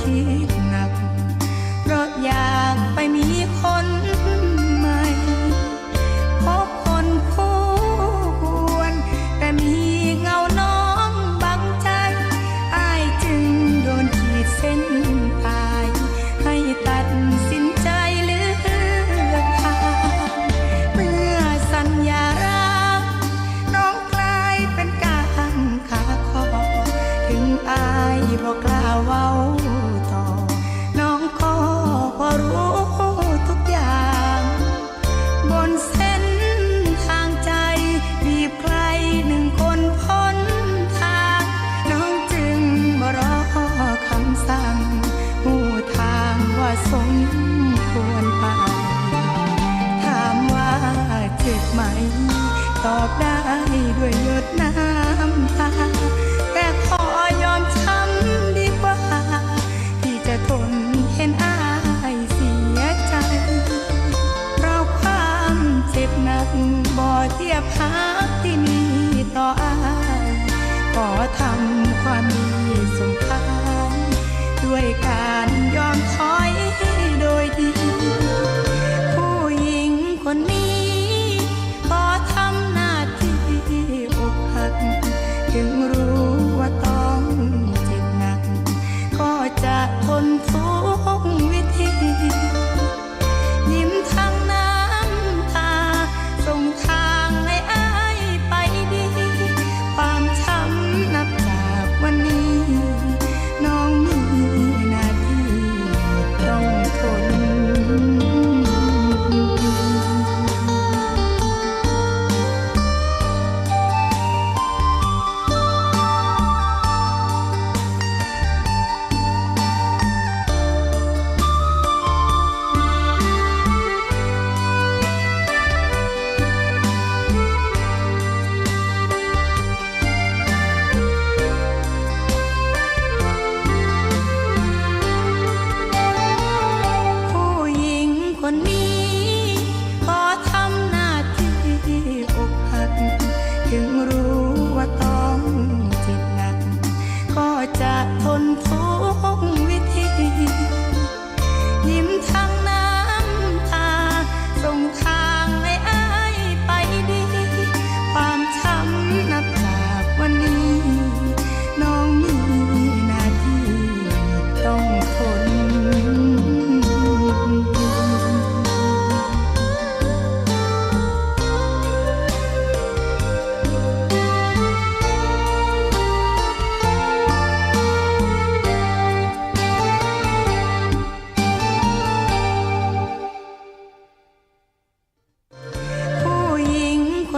คิดหนัก เพราะอยากไปมีคนใหม่พบคนคู่ควร แต่มีเงาน้องบังใจ อายจึงโดนขีดเส้นตาย ให้ตัดสินใจเลือกทางเมื่อสัญญารักน้องกลายเป็นกางขาคอ ถึงอายบอกกล้าเว้า ไหม ตอบได้ด้วยหยดน้ำตา แต่ขอยอมช้ำดีกว่า ที่จะทนเห็นอายเสียใจ เราความเจ็บหนักบ่เทียบหาที่มีต่ออายขอทำความดีส่งท้ายด้วยการยอมถอ จะทนทุกวิธี ยิ้มทั้งน้ำตาส่งทา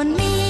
คนนี้